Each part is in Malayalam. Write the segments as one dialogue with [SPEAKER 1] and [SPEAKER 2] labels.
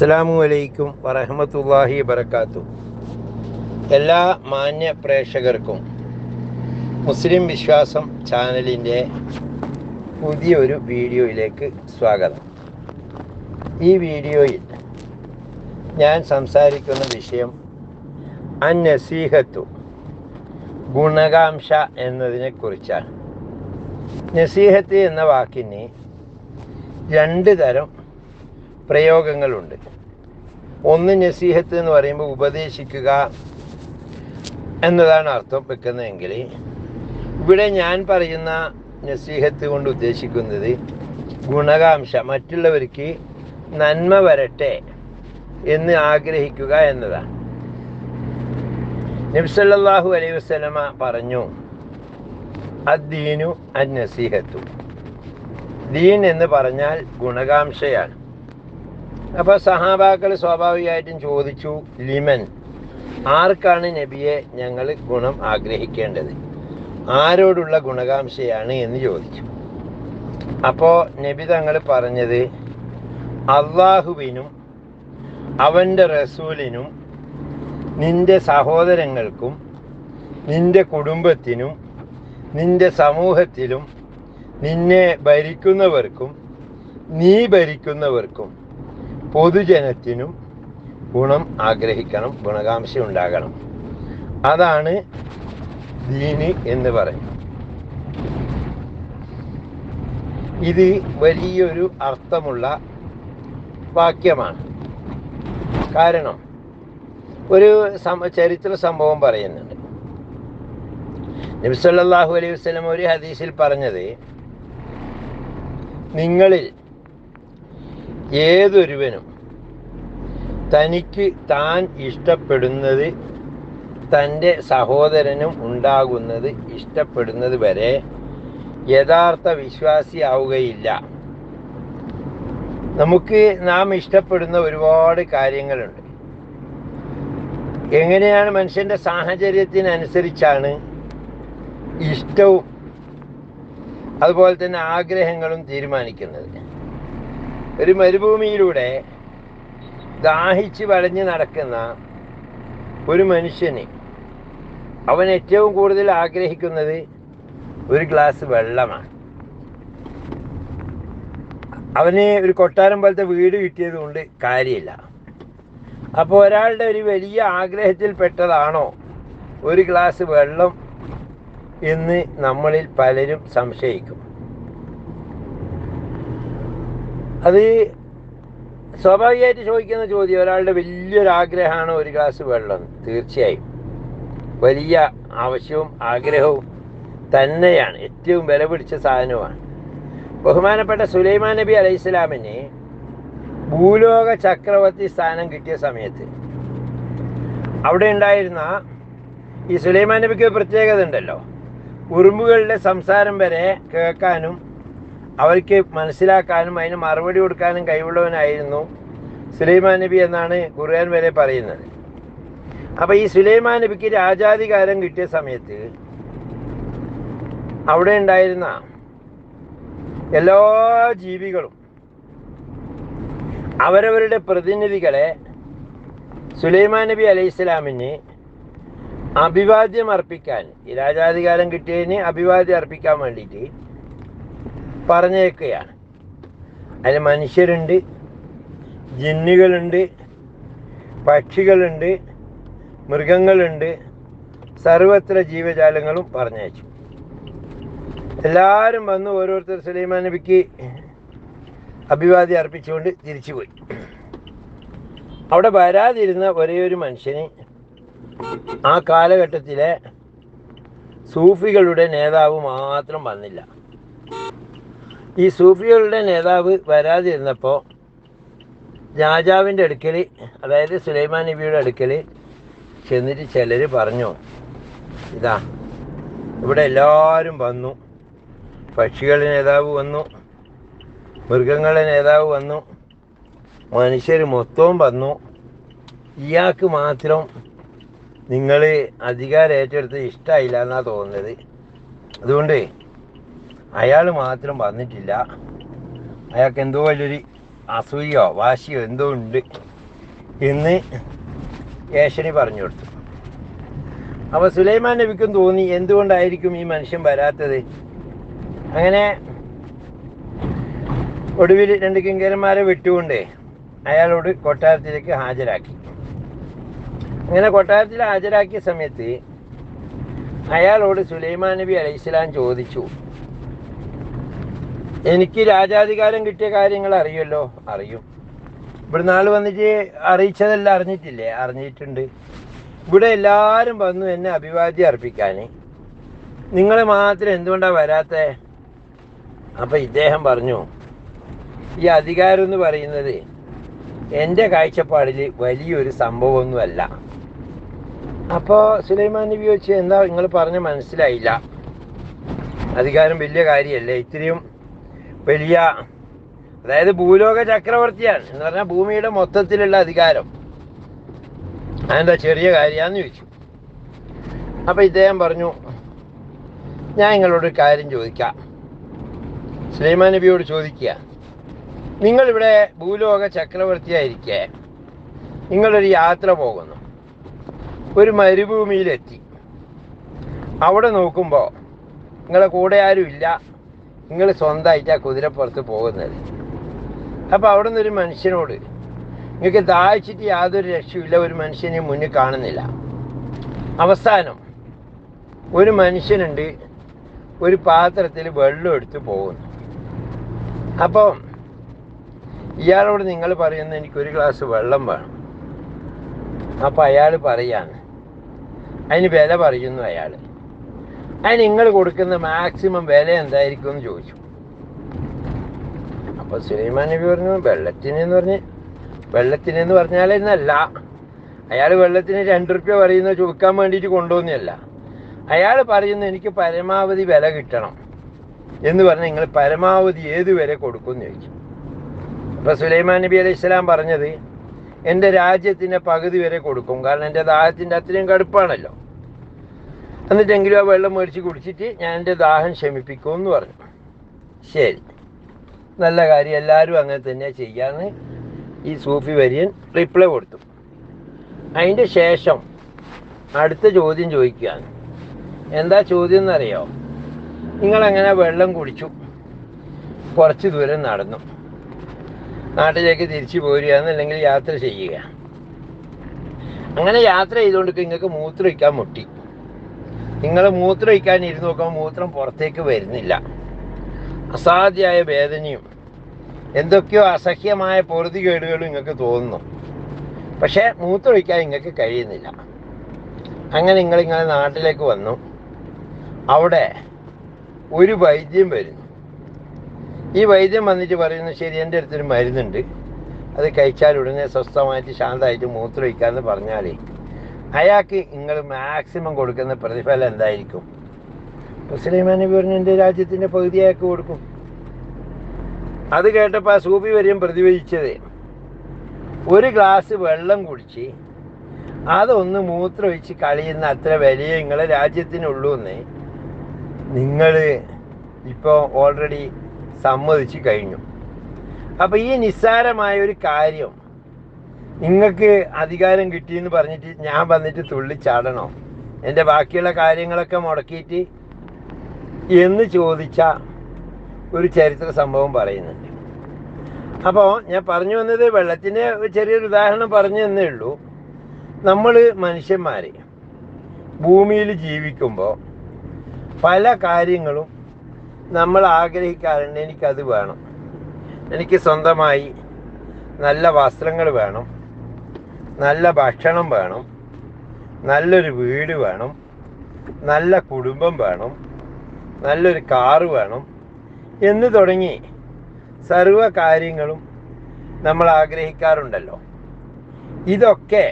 [SPEAKER 1] അസ്സലാമു അലൈക്കും വറഹമത്തല്ലാഹി വബർക്കാത്തു എല്ലാ മാന്യ പ്രേക്ഷകർക്കും മുസ്ലിം വിശ്വാസം ചാനലിന്റെ പുതിയൊരു വീഡിയോയിലേക്ക് സ്വാഗതം. ഈ വീഡിയോയിൽ ഞാൻ സംസാരിക്കുന്ന വിഷയം അന്നസീഹത്തു ഗുണകാംക്ഷ എന്നതിനെ കുറിച്ചാണ് നസീഹത്ത് എന്ന വാക്കിന് രണ്ട് തരം പ്രയോഗങ്ങളുണ്ട്. ഒന്ന് നസീഹത്ത് എന്ന് പറയുമ്പോൾ ഉപദേശിക്കുക എന്നതാണ് അർത്ഥം വെക്കുന്നതെങ്കിൽ ഇവിടെ ഞാൻ പറയുന്ന നസീഹത്ത് കൊണ്ട് ഉദ്ദേശിക്കുന്നത് ഗുണകാംക്ഷ മറ്റുള്ളവർക്ക് നന്മ വരട്ടെ എന്ന് ആഗ്രഹിക്കുക എന്നതാണ്. നബ്സല്ലാഹു അലൈഹി വസ്ലമ പറഞ്ഞു അദ്ദീനു അന്നസീഹത്തു ദീൻ എന്ന് പറഞ്ഞാൽ ഗുണകാംക്ഷയാണ്. അപ്പോൾ സഹാബാക്കൾ സ്വാഭാവികമായിട്ടും ചോദിച്ചു ലിമൻ ആർക്കാണ് നബിയെ ഞങ്ങൾ ഗുണം ആഗ്രഹിക്കേണ്ടത്? ആരോടുള്ള ഗുണകാംക്ഷയാണ്? എന്ന് ചോദിച്ചു. അപ്പോൾ നബി തങ്ങൾ പറഞ്ഞത് അള്ളാഹുവിനും അവന്റെ റസൂലിനും നിന്റെ സഹോദരങ്ങൾക്കും നിന്റെ കുടുംബത്തിനും നിന്റെ സമൂഹത്തിലും നിന്നെ ഭരിക്കുന്നവർക്കും നീ ഭരിക്കുന്നവർക്കും പൊതുജനത്തിനും ഗുണം ആഗ്രഹിക്കണം ഗുണകാംക്ഷ ഉണ്ടാകണം. അതാണ് ദീന് എന്ന് പറയും ഇത് വലിയൊരു അർത്ഥമുള്ള വാക്യമാണ്. കാരണം ഒരു ചരിത്ര സംഭവം പറയുന്നുണ്ട്. നബിസല്ലാഹു അലൈഹി വസ്ലം ഒരു ഹദീസിൽ പറഞ്ഞത് നിങ്ങളിൽ ഏതൊരുവനും തനിക്ക് താൻ ഇഷ്ടപ്പെടുന്നത് തന്റെ സഹോദരനും ഉണ്ടാകുന്നത് ഇഷ്ടപ്പെടുന്നത് വരെ യഥാർത്ഥ വിശ്വാസിയാവുകയില്ല നമുക്ക് നാം ഇഷ്ടപ്പെടുന്ന ഒരുപാട് കാര്യങ്ങളുണ്ട്. എങ്ങനെയാണ് മനുഷ്യന്റെ സാഹചര്യത്തിനനുസരിച്ചാണ് ഇഷ്ടവും അതുപോലെ തന്നെ ആഗ്രഹങ്ങളും തീരുമാനിക്കുന്നത്. ഒരു മരുഭൂമിയിലൂടെ ദാഹിച്ച് വളഞ്ഞ് നടക്കുന്ന ഒരു മനുഷ്യന് അവൻ ഏറ്റവും കൂടുതൽ ആഗ്രഹിക്കുന്നത് ഒരു ഗ്ലാസ് വെള്ളമാണ്. അവന് ഒരു കൊട്ടാരം പോലത്തെ വീട് കിട്ടിയത് കൊണ്ട് കാര്യമില്ല. അപ്പോൾ ഒരാളുടെ ഒരു വലിയ ആഗ്രഹത്തിൽപ്പെട്ടതാണോ ഒരു ഗ്ലാസ് വെള്ളം എന്ന് നമ്മളിൽ പലരും സംശയിക്കും. അത് സ്വാഭാവികമായിട്ട് ചോദിക്കുന്ന ചോദ്യം ഒരാളുടെ വലിയൊരാഗ്രഹമാണ് ഒരു ഗ്ലാസ് വെള്ളം. തീർച്ചയായും. വലിയ ആവശ്യവും ആഗ്രഹവും തന്നെയാണ്. ഏറ്റവും വില പിടിച്ച സാധനമാണ് ബഹുമാനപ്പെട്ട സുലൈമാൻ നബി അലൈഹി ഇസ്ലാമിന് ഭൂലോക ചക്രവർത്തി സ്ഥാനം കിട്ടിയ സമയത്ത് അവിടെ ഉണ്ടായിരുന്ന ഈ സുലൈമാൻ നബിക്ക് പ്രത്യേകത ഉണ്ടല്ലോ. ഉറുമ്പുകളുടെ സംസാരം വരെ കേൾക്കാനും അവർക്ക് മനസ്സിലാക്കാനും അതിന് മറുപടി കൊടുക്കാനും കഴിവുള്ളവനായിരുന്നു സുലൈമാൻ നബി എന്നാണ് ഖുർആൻ വരെ പറയുന്നത്. അപ്പം ഈ സുലൈമാൻ നബിക്ക് രാജാധികാരം കിട്ടിയ സമയത്ത് അവിടെ ഉണ്ടായിരുന്ന എല്ലാ ജീവികളും അവരവരുടെ പ്രതിനിധികളെ സുലൈമാൻ നബി അലൈഹി ഇസ്ലാമിന് അഭിവാദ്യം അർപ്പിക്കാൻ ഈ രാജാധികാരം കിട്ടിയതിന് അഭിവാദ്യം അർപ്പിക്കാൻ വേണ്ടിയിട്ട് പറഞ്ഞേക്കുകയാണ്. അതിൽ മനുഷ്യരുണ്ട് ജിന്നുകളുണ്ട് പക്ഷികളുണ്ട് മൃഗങ്ങളുണ്ട് സർവത്ര ജീവജാലങ്ങളും പറഞ്ഞയച്ചു. എല്ലാവരും വന്ന് ഓരോരുത്തർ സുലൈമാൻ നബിക്ക് അഭിവാദ്യം അർപ്പിച്ചുകൊണ്ട് തിരിച്ചുപോയി. അവിടെ വരാതിരുന്ന ഒരേ ഒരു മനുഷ്യന് ആ കാലഘട്ടത്തിലെ സൂഫികളുടെ നേതാവ് മാത്രം വന്നില്ല. ഈ സൂഫികളുടെ നേതാവ് വരാതിരുന്നപ്പോൾ രാജാവിന്റെ അടുക്കൽ അതായത് സുലൈമാൻ നബിയുടെ അടുക്കൽ ചെന്നിട്ട് ചിലർ പറഞ്ഞു ഇതാ ഇവിടെ എല്ലാവരും വന്നു. പക്ഷികളുടെ നേതാവ് വന്നു. മൃഗങ്ങളുടെ നേതാവ് വന്നു. മനുഷ്യർ മൊത്തവും വന്നു. ഇയാൾക്ക് മാത്രം നിങ്ങൾ അധികാരം ഏറ്റെടുത്ത് ഇഷ്ടമായില്ല എന്നാണ് തോന്നുന്നത്. അതുകൊണ്ട് അയാൾ മാത്രം വന്നിട്ടില്ല. അയാൾക്ക് എന്തോ വലിയൊരു അസൂയോ വാശിയോ എന്തോ ഉണ്ട് എന്ന് ഏഷണി പറഞ്ഞു കൊടുത്തു. അപ്പോൾ സുലൈമാൻ നബിക്കും തോന്നി എന്തുകൊണ്ടായിരിക്കും ഈ മനുഷ്യൻ വരാത്തത്? അങ്ങനെ ഒടുവിൽ രണ്ട് കിങ്കരന്മാരെ വിട്ടുകൊണ്ട് അയാളോട് കൊട്ടാരത്തിലേക്ക് ഹാജരാക്കി. അങ്ങനെ കൊട്ടാരത്തിൽ ഹാജരാക്കിയ സമയത്ത് അയാളോട് സുലൈമാൻ നബി അലൈഹിസ്ലാം ചോദിച്ചു എനിക്ക് രാജാധികാരം കിട്ടിയ കാര്യങ്ങൾ അറിയുമല്ലോ? അറിയും. ഇവിടെ നാൾ വന്നിട്ട് അറിയിച്ചതെല്ലാം അറിഞ്ഞിട്ടില്ലേ? അറിഞ്ഞിട്ടുണ്ട്. ഇവിടെ എല്ലാവരും വന്നു എന്നെ അഭിവാദ്യം അർപ്പിക്കാൻ. നിങ്ങൾ മാത്രം എന്തുകൊണ്ടാണ് വരാത്തേ? അപ്പം ഇദ്ദേഹം പറഞ്ഞു ഈ അധികാരം എന്ന് പറയുന്നത് എന്റെ കാഴ്ചപ്പാടിൽ വലിയൊരു സംഭവമൊന്നുമല്ല. അപ്പോൾ സുലൈമാൻ നബി ചോദിച്ചു എന്താ? നിങ്ങൾ പറഞ്ഞ മനസ്സിലായില്ല. അധികാരം വലിയ കാര്യമല്ലേ? ഇത്രയും വലിയ അതായത് ഭൂലോക ചക്രവർത്തിയാണ് എന്ന് പറഞ്ഞാൽ ഭൂമിയുടെ മൊത്തത്തിലുള്ള അധികാരം. അതെന്താ ചെറിയ കാര്യമാന്ന് ചോദിച്ചു. അപ്പം ഇദ്ദേഹം പറഞ്ഞു ഞാൻ നിങ്ങളോട് ഒരു കാര്യം ചോദിക്കാം. സുലൈമാൻ നബിയോട് ചോദിക്കുക നിങ്ങളിവിടെ ഭൂലോക ചക്രവർത്തിയായിരിക്കെ നിങ്ങളൊരു യാത്ര പോകുന്നു. ഒരു മരുഭൂമിയിലെത്തി. അവിടെ നോക്കുമ്പോൾ നിങ്ങളെ കൂടെ ആരുമില്ല. നിങ്ങൾ സ്വന്തമായിട്ട് ആ കുതിരപ്പുറത്ത് പോകുന്നത്. അപ്പോൾ അവിടെ നിന്നൊരു മനുഷ്യനോട് നിങ്ങൾക്ക് ദാഹിച്ചിട്ട് യാതൊരു രക്ഷയില്ല ഒരു മനുഷ്യനെ മുന്നിൽ കാണുന്നില്ല. അവസാനം ഒരു മനുഷ്യനുണ്ട് ഒരു പാത്രത്തിൽ വെള്ളം എടുത്ത് പോകുന്നു. അപ്പം ഇയാളോട് നിങ്ങൾ പറയുന്നത് എനിക്കൊരു ഗ്ലാസ് വെള്ളം വേണം. അപ്പം അയാൾ പറയാണ് അതിന് വില പറയുന്നു അയാൾ അതിന് നിങ്ങൾ കൊടുക്കുന്ന മാക്സിമം വില എന്തായിരിക്കും എന്ന് ചോദിച്ചു. അപ്പൊ സുലൈമാൻ നബി പറഞ്ഞു വെള്ളത്തിന് എന്ന് പറഞ്ഞ് വെള്ളത്തിന് എന്ന് പറഞ്ഞാൽ എന്നല്ല. അയാൾ വെള്ളത്തിന് രണ്ട് റുപ്യ പറയുന്ന ചോദിക്കാൻ വേണ്ടിയിട്ട് കൊണ്ടുപോകുന്നതല്ല അയാൾ പറയുന്നു എനിക്ക് പരമാവധി വില കിട്ടണം. എന്ന് പറഞ്ഞ് നിങ്ങൾ പരമാവധി ഏത് വില കൊടുക്കും എന്ന് ചോദിച്ചു. അപ്പൊ സുലൈമാൻ നബി അലൈഹി ഇസ്ലാം പറഞ്ഞത് എന്റെ രാജ്യത്തിന്റെ പകുതി വരെ കൊടുക്കും. കാരണം എന്റെ ദാഹത്തിന്റെ അത്രയും കടുപ്പാണല്ലോ. എന്നിട്ടെങ്കിലും ആ വെള്ളം മേടിച്ച് കുടിച്ചിട്ട് ഞാൻ എന്റെ ദാഹം ശമിപ്പിക്കും എന്ന് പറഞ്ഞു. ശരി. നല്ല കാര്യം. എല്ലാവരും അങ്ങനെ തന്നെ ചെയ്യാന്ന് ഈ സൂഫി വര്യൻ റിപ്ലൈ കൊടുത്തു. അതിന്റെ ശേഷം അടുത്ത ചോദ്യം ചോദിക്കുകയാണ്. എന്താ ചോദ്യം എന്നറിയോ? നിങ്ങളങ്ങനെ വെള്ളം കുടിച്ചു? കുറച്ച് ദൂരം നടന്നു. നാട്ടിലേക്ക് തിരിച്ചു പോരുകയാണ് അല്ലെങ്കിൽ യാത്ര ചെയ്യുക. അങ്ങനെ യാത്ര ചെയ്തുകൊണ്ട് നിങ്ങൾക്ക് മൂത്രം വയ്ക്കാൻ മുട്ടി. നിങ്ങൾ മൂത്രം ഒഴിക്കാൻ ഇരുന്ന് നോക്കുമ്പോൾ മൂത്രം പുറത്തേക്ക് വരുന്നില്ല. അസാധ്യമായ വേദനയും എന്തൊക്കെയോ അസഹ്യമായ പൊറുതി പൊറുതികേടുകളും നിങ്ങൾക്ക് തോന്നുന്നു. പക്ഷേ മൂത്രമൊഴിക്കാൻ നിങ്ങൾക്ക് കഴിയുന്നില്ല. അങ്ങനെ നിങ്ങൾ ഇങ്ങനെ നാട്ടിലേക്ക് വന്നു. അവിടെ ഒരു വൈദ്യം വരുന്നു. ഈ വൈദ്യം വന്നിട്ട് പറയുന്നു ശരി എന്റെ അടുത്തൊരു മരുന്നുണ്ട്. അത് കഴിച്ചാൽ ഉടനെ സ്വസ്ഥമായിട്ട് ശാന്തമായിട്ട് മൂത്രം ഒഴിക്കാമെന്ന് പറഞ്ഞാലേ അയാൾക്ക് നിങ്ങൾ മാക്സിമം കൊടുക്കുന്ന പ്രതിഫലം എന്തായിരിക്കും? മുസ്ലിമാൻ നബി പറഞ്ഞു എന്റെ രാജ്യത്തിന്റെ പകുതി അയാൾക്ക് കൊടുക്കും. അത് കേട്ടപ്പോൾ ആ സൂപ്പി വരെയും പ്രതിഫലിച്ചത് ഒരു ഗ്ലാസ് വെള്ളം കുടിച്ച് അതൊന്ന് മൂത്രമൊഴിച്ച് കളിയുന്ന അത്ര വിലയെ നിങ്ങളെ രാജ്യത്തിനുള്ളൂ എന്ന് നിങ്ങൾ ഇപ്പോൾ ഓൾറെഡി സമ്മതിച്ച് കഴിഞ്ഞു. അപ്പോൾ ഈ നിസ്സാരമായ ഒരു കാര്യം നിങ്ങൾക്ക് അധികാരം കിട്ടിയെന്ന് പറഞ്ഞിട്ട് ഞാൻ വന്നിട്ട് തുള്ളി തുള്ളിച്ചാടണോ എന്റെ ബാക്കിയുള്ള കാര്യങ്ങളൊക്കെ മുടക്കിയിട്ട് എന്ന് ചോദിച്ച ഒരു ചരിത്ര സംഭവം പറയുന്നുണ്ട്. അപ്പോൾ ഞാൻ പറഞ്ഞു വന്നത് വെള്ളത്തിന്റെ ചെറിയൊരു ഉദാഹരണം പറഞ്ഞു തന്നേ ഉള്ളൂ. നമ്മൾ മനുഷ്യന്മാർ ഭൂമിയിൽ ജീവിക്കുമ്പോൾ പല കാര്യങ്ങളും നമ്മൾ ആഗ്രഹിക്കാറുണ്ട്. എനിക്കത് വേണം. എനിക്ക് സ്വന്തമായി നല്ല വസ്ത്രങ്ങൾ വേണം. നല്ല ഭക്ഷണം വേണം. നല്ലൊരു വീട് വേണം. നല്ല കുടുംബം വേണം. നല്ലൊരു കാറ് വേണം. എന്ന് തുടങ്ങി സർവ കാര്യങ്ങളും നമ്മൾ ആഗ്രഹിക്കാറുണ്ടല്ലോ. ഇതൊക്കെ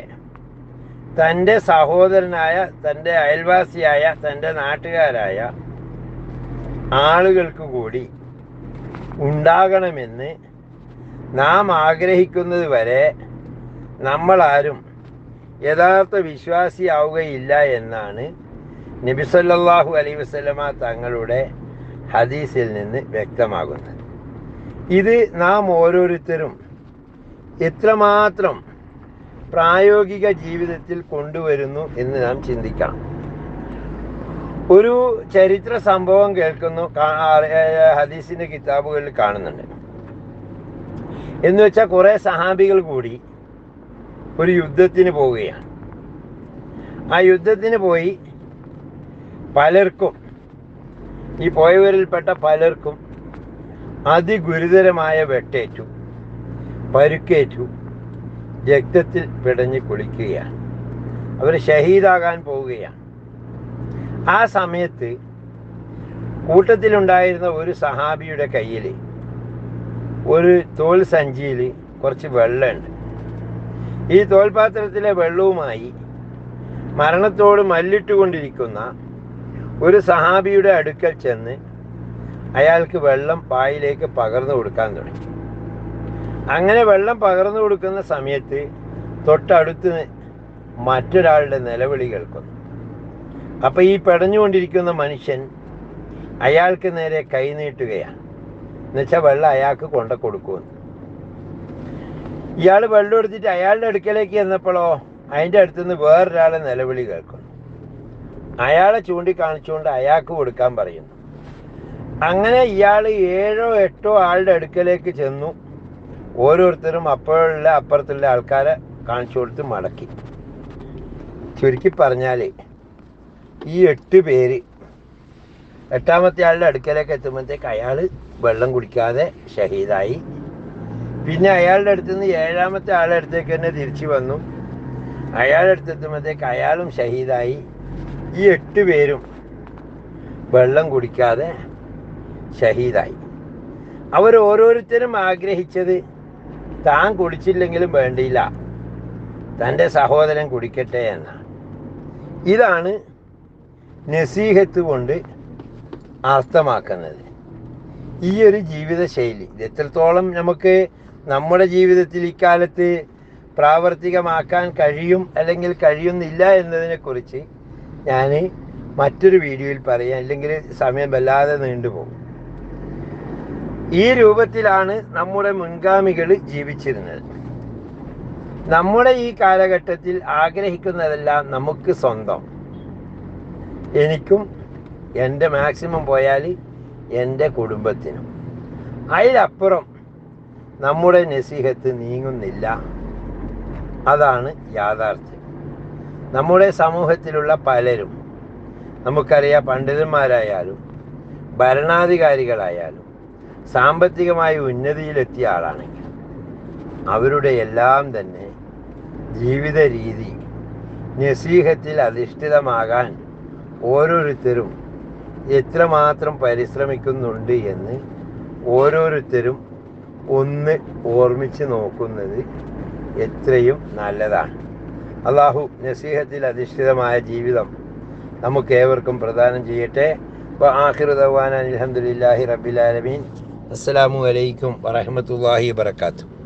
[SPEAKER 1] തന്റെ സഹോദരനായ തന്റെ അയൽവാസിയായ തന്റെ നാട്ടുകാരായ ആളുകൾക്ക് കൂടി ഉണ്ടാകണമെന്ന് നാം ആഗ്രഹിക്കുന്നത് വരെ നമ്മളാരും യഥാർത്ഥ വിശ്വാസിയാവുകയില്ല എന്നാണ് നബിസല്ലാഹു അലൈ വസ്ലമ തങ്ങളുടെ ഹദീസിൽ നിന്ന് വ്യക്തമാകുന്നത്. ഇത് നാം ഓരോരുത്തരും എത്രമാത്രം പ്രായോഗിക ജീവിതത്തിൽ കൊണ്ടുവരുന്നു എന്ന് നാം ചിന്തിക്കണം. ഒരു ചരിത്ര സംഭവം കേൾക്കുന്നു ഹദീസിന്റെ കിതാബുകളിൽ കാണുന്നുണ്ട്. എന്ന് വെച്ചാൽ കുറേ സഹാബികൾ കൂടി ഒരു യുദ്ധത്തിന് പോവുകയാണ്. ആ യുദ്ധത്തിന് പോയി പലർക്കും ഈ പോയവരിൽപ്പെട്ട പലർക്കും അതിഗുരുതരമായ വെട്ടേറ്റു പരുക്കേറ്റു രക്തത്തിൽ പിടഞ്ഞ് കുളിക്കുകയാണ്. അവർ ഷഹീദാകാൻ പോവുകയാണ്. ആ സമയത്ത് കൂട്ടത്തിലുണ്ടായിരുന്ന ഒരു സഹാബിയുടെ കയ്യിൽ ഒരു തോൽ സഞ്ചിയിൽ കുറച്ച് വെള്ളമുണ്ട്. ഈ തോൽപാത്രത്തിലെ വെള്ളവുമായി മരണത്തോട് മല്ലിട്ടുകൊണ്ടിരിക്കുന്ന ഒരു സഹാബിയുടെ അടുക്കൽ ചെന്ന് അയാൾക്ക് വെള്ളം പായിലേക്ക് പകർന്നു കൊടുക്കാൻ തുടങ്ങി. അങ്ങനെ വെള്ളം പകർന്നു കൊടുക്കുന്ന സമയത്ത് തൊട്ടടുത്ത് മറ്റൊരാളുടെ നിലവിളി കേൾക്കുന്നു. അപ്പോൾ ഈ പെടഞ്ഞുകൊണ്ടിരിക്കുന്ന മനുഷ്യൻ അയാൾക്ക് നേരെ കൈ നീട്ടുകയാണ്. എന്നുവെച്ചാൽ വെള്ളം അയാൾക്ക് കൊണ്ട കൊടുക്കുമെന്ന് ഇയാൾ വെള്ളം എടുത്തിട്ട് അയാളുടെ അടുക്കലേക്ക് ചെന്നപ്പോഴോ അതിന്റെ അടുത്തുനിന്ന് വേറൊരാളെ നിലവിളി കേൾക്കുന്നു. അയാളെ ചൂണ്ടിക്കാണിച്ചുകൊണ്ട് അയാൾക്ക് കൊടുക്കാൻ പറയുന്നു. അങ്ങനെ ഇയാൾ ഏഴോ എട്ടോ ആളുടെ അടുക്കലേക്ക് ചെന്നു. ഓരോരുത്തരും അപ്പോഴുള്ള അപ്പുറത്തുള്ള ആൾക്കാരെ കാണിച്ചു കൊടുത്ത് മടക്കി. ചുരുക്കി പറഞ്ഞാൽ ഈ എട്ട് പേര് എട്ടാമത്തെ ആളുടെ അടുക്കലേക്ക് എത്തുമ്പോഴത്തേക്ക് അയാൾ വെള്ളം കുടിക്കാതെ ഷഹീദായി. പിന്നെ അയാളുടെ അടുത്ത് നിന്ന് ഏഴാമത്തെ ആളുടെ അടുത്തേക്ക് തന്നെ തിരിച്ചു വന്നു. അയാളുടെ അടുത്ത് എത്തുമ്പോഴത്തേക്ക് അയാളും ഷഹീദായി. ഈ എട്ട് പേരും വെള്ളം കുടിക്കാതെ ഷഹീദായി. അവർ ഓരോരുത്തരും ആഗ്രഹിച്ചത് താൻ കുടിച്ചില്ലെങ്കിലും വേണ്ടിയില്ല. തന്റെ സഹോദരൻ കുടിക്കട്ടെ എന്നാണ്. ഇതാണ് നസീഹത്ത് കൊണ്ട് അർത്ഥമാക്കുന്നത്. ഈ ഒരു ജീവിതശൈലി ഇത് എത്രത്തോളം നമുക്ക് നമ്മുടെ ജീവിതത്തിൽ ഇക്കാലത്ത് പ്രാവർത്തികമാക്കാൻ കഴിയും അല്ലെങ്കിൽ കഴിയുന്നില്ല എന്നതിനെക്കുറിച്ച് ഞാൻ മറ്റൊരു വീഡിയോയിൽ പറയാം. അല്ലെങ്കിൽ സമയം വല്ലാതെ നീണ്ടുപോകും ഈ രൂപത്തിലാണ് നമ്മുടെ മുൻഗാമികൾ ജീവിച്ചിരുന്നത്. നമ്മുടെ ഈ കാലഘട്ടത്തിൽ ആഗ്രഹിക്കുന്നതെല്ലാം നമുക്ക് സ്വന്തം. എനിക്കും എന്റെ മാക്സിമം പോയാൽ എന്റെ കുടുംബത്തിനും. അതിലപ്പുറം നമ്മുടെ നസീഹത്ത് നീങ്ങുന്നില്ല. അതാണ് യാഥാർത്ഥ്യം. നമ്മുടെ സമൂഹത്തിലുള്ള പലരും നമുക്കറിയാം പണ്ഡിതന്മാരായാലും ഭരണാധികാരികളായാലും സാമ്പത്തികമായി ഉന്നതിയിലെത്തിയ ആളാണെങ്കിൽ അവരുടെ എല്ലാം തന്നെ ജീവിത രീതി നസീഹത്തിൽ അധിഷ്ഠിതമാകാൻ ഓരോരുത്തരും എത്രമാത്രം പരിശ്രമിക്കുന്നുണ്ട് എന്ന് ഓരോരുത്തരും ഒന്ന് ഓർമ്മിച്ച് നോക്കുന്നത് എത്രയും നല്ലതാണ്. അള്ളാഹു നസീഹത്തിൽ അധിഷ്ഠിതമായ ജീവിതം നമുക്ക് ഏവർക്കും പ്രദാനം ചെയ്യട്ടെ. ആഹിറുദവാൻ അലഹമുല്ലാഹി റബിലാലമീൻ അസ്സലാമു അലൈക്കും വറഹമത്തല്ലാഹി വബർക്കാത്തു